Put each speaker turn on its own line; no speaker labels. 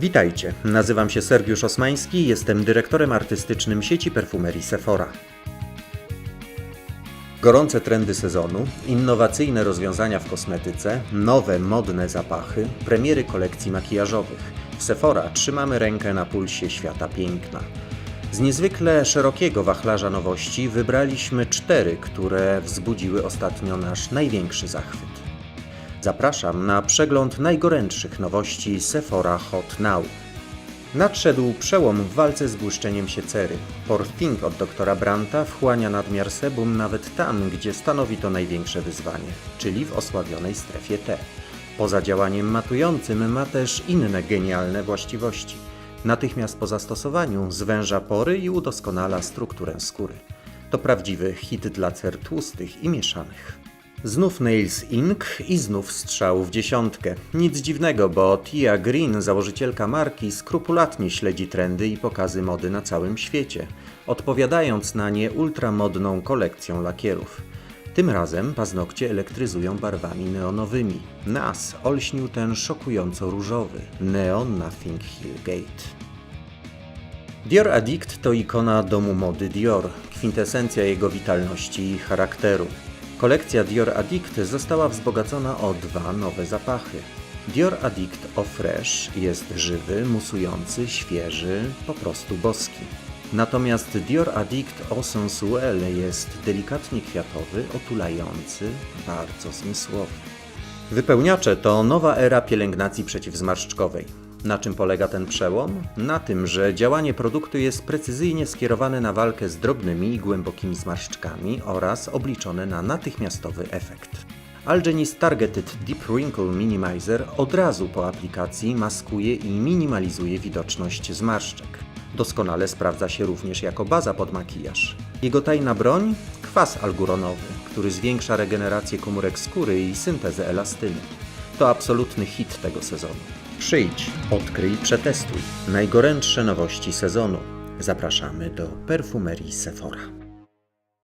Witajcie, nazywam się Sergiusz Osmański, jestem dyrektorem artystycznym sieci perfumerii Sephora. Gorące trendy sezonu, innowacyjne rozwiązania w kosmetyce, nowe modne zapachy, premiery kolekcji makijażowych. W Sephora trzymamy rękę na pulsie świata piękna. Z niezwykle szerokiego wachlarza nowości wybraliśmy cztery, które wzbudziły ostatnio nasz największy zachwyt. Zapraszam na przegląd najgorętszych nowości Sephora Hot Now. Nadszedł przełom w walce z błyszczeniem się cery. Porthing od doktora Branta wchłania nadmiar sebum nawet tam, gdzie stanowi to największe wyzwanie, czyli w osłabionej strefie T. Poza działaniem matującym ma też inne genialne właściwości. Natychmiast po zastosowaniu zwęża pory i udoskonala strukturę skóry. To prawdziwy hit dla cer tłustych i mieszanych. Znów Nails Inc. i znów strzał w dziesiątkę. Nic dziwnego, bo Tia Green, założycielka marki, skrupulatnie śledzi trendy i pokazy mody na całym świecie, odpowiadając na nie ultramodną kolekcją lakierów. Tym razem paznokcie elektryzują barwami neonowymi. Nas olśnił ten szokująco różowy Neon Nothing Hill Gate. Dior Addict to ikona domu mody Dior, kwintesencja jego witalności i charakteru. Kolekcja Dior Addict została wzbogacona o dwa nowe zapachy. Dior Addict Eau Fresh jest żywy, musujący, świeży, po prostu boski. Natomiast Dior Addict Eau Sensuelle jest delikatnie kwiatowy, otulający, bardzo zmysłowy. Wypełniacze to nowa era pielęgnacji przeciwzmarszczkowej. Na czym polega ten przełom? Na tym, że działanie produktu jest precyzyjnie skierowane na walkę z drobnymi i głębokimi zmarszczkami oraz obliczone na natychmiastowy efekt. Algenis Targeted Deep Wrinkle Minimizer od razu po aplikacji maskuje i minimalizuje widoczność zmarszczek. Doskonale sprawdza się również jako baza pod makijaż. Jego tajna broń? Kwas alguronowy, który zwiększa regenerację komórek skóry i syntezę elastyny. To absolutny hit tego sezonu. Przyjdź, odkryj, przetestuj. Najgorętsze nowości sezonu. Zapraszamy do perfumerii Sephora.